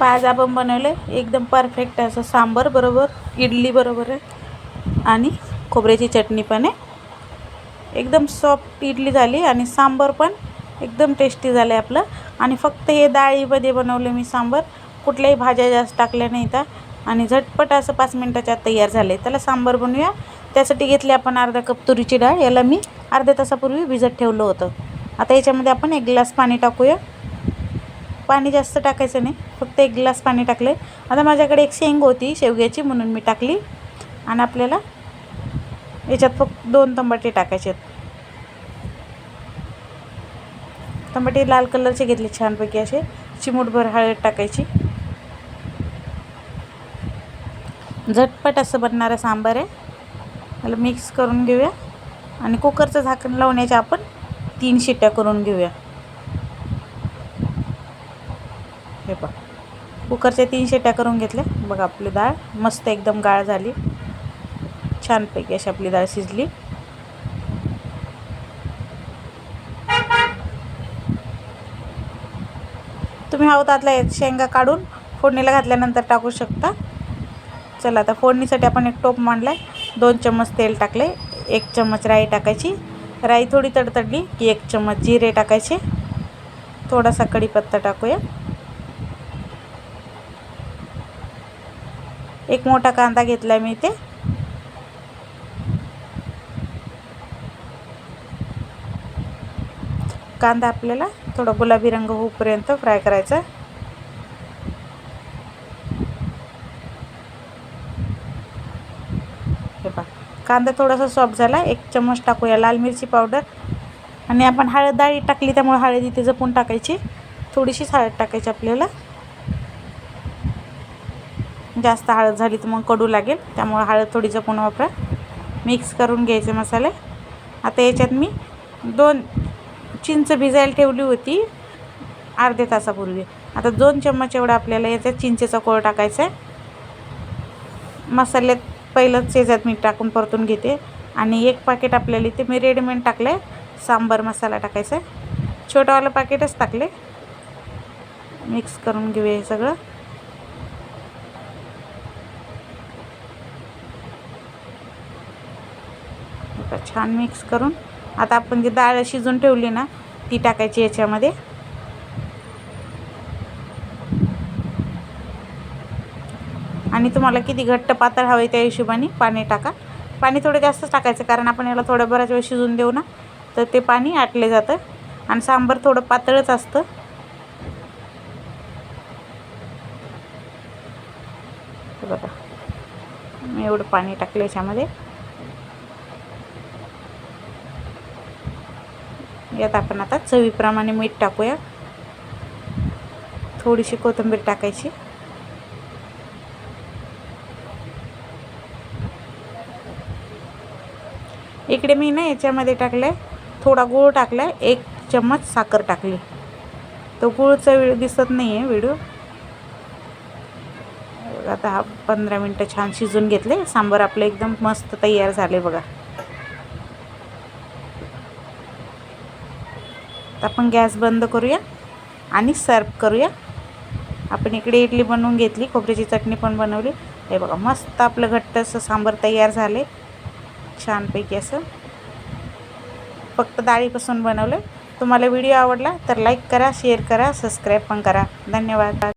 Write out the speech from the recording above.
आज आपण बनवले एकदम परफेक्ट असं सांबर बरोबर इडली बरोबर आहे. आणि खोबऱ्याची चटणी पण आहे. एकदम सॉफ्ट इडली झाली आणि सांबर पण एकदम टेस्टी झालं आहे आपलं. आणि फक्त हे डाळीमध्ये बनवलं मी सांबर. कुठल्याही भाज्या जास्त टाकल्या नाही तर आणि झटपट असं पाच मिनटाच्या आत तयार झाले त्याला सांबर बनवूया. त्यासाठी घेतली आपण अर्धा कप तुरीची डाळ. याला मी अर्ध्या तासापूर्वी भिजत ठेवलं होतं. आता याच्यामध्ये आपण एक ग्लास पाणी टाकूया. पाणी जास्त टाकायचं नाही फक्त एक ग्लास पाणी टाकलं आता माझ्याकडे एक शेंग होती शेवग्याची म्हणून मी टाकली. आणि आपल्याला याच्यात फक्त दोन तंबाटे टाकायचे आहेत. टमाटे लाल कलरचे घेतले छानपैकी असे. चिमूटभर हळद टाकायची. झटपट असं बनणारं सांबार आहे. त्याला मिक्स करून घेऊया. आणि कुकरचं झाकण लावण्याच्या आपण तीन शिट्ट्या करून घेऊया. हे बघ कुकरच्या तीन शिट्ट्या करून घेतल्या बघा आपली डाळ मस्त एकदम गाळ झाली. छानपैकी अशी आपली डाळ शिजली. तुम्ही हवं त्यातल्या शेंगा काढून फोडणीला घातल्यानंतर टाकू शकता. चला आता फोडणीसाठी आपण एक टोप मांडला आहे दोन चम्मच तेल टाकले एक चम्मच राई टाकायची. राई थोडी तडतडली की एक चम्मच जिरे टाकायचे. थोडासा कढीपत्ता टाकूया. एक मोठा कांदा घेतला मी इथे. कांदा आपल्याला थोडा गुलाबी रंग होईपर्यंत फ्राय करायचा. हे पहा कांदा थोडासा सॉफ्ट झाला. एक चम्मच टाकूया लाल मिरची पावडर आणि आपण हळद डाळी टाकली त्यामुळे हळद इथे जपून टाकायची. थोडीशीच हळद टाकायची आपल्याला. जास्त हळद झाली तर मग कडू लागेल. त्यामुळे हळद थोडी जपून वापरा. मिक्स करून घ्यायचे मसाले. आता याच्यात मी दोन चिंच भिजायला ठेवली होती. अर्ध्या तासापूर्वी. आता दोन चम्मच एवढा आपल्याला याच्यात चिंचेचा कोळ टाकायचा आहे. मसाल्यात पहिलंच याच्यात मी टाकून परतून घेते. आणि एक पाकिट आपल्याला इथे मी रेडीमेड टाकलं आहे सांबार मसाला टाकायचा आहे. छोटंवालं पाकिटच टाकले मिक्स करून घेऊया हे सगळं. छान मिक्स करून. आता आपण जी डाळ शिजून ठेवली ना ती टाकायची याच्यामध्ये. आणि तुम्हाला किती घट्ट पातळ हवे त्या हिशोबाने पाणी टाका. पाणी थोडं जास्तच टाकायचं कारण आपण याला थोडं बराच वेळ शिजून देऊ ना तर ते पाणी आटले जातं. आणि सांबार थोडं पातळच असतं. बघा. मी एवढं पाणी टाकलं याच्यामध्ये. यात आपण आता चवीप्रमाणे मीठ टाकूया. थोडीशी कोथिंबीर टाकायची. इकडे मी ना याच्यामध्ये टाकलं आहे थोडा गूळ टाकला आहे एक चम्मच साखर टाकली. तो गूळचा वेळ दिसत नाही आहे व्हिडिओ. आता हा पंधरा मिनटं छान शिजून घेतले. सांबार आपलं एकदम मस्त तयार झाले बघा. आपण गॅस बंद करूया आणि सर्व करूया. आपण इकडे इडली बनवून घेतली खोबऱ्याची चटणी पण बनवली. हे बघा मस्त आपलं घट्ट असं सांबार तयार झाले. छानपैकी असं. फक्त डाळीपासून बनवलं तुम्हाला व्हिडिओ आवडला तर लाईक करा शेअर करा सबस्क्राईब पण करा. धन्यवाद.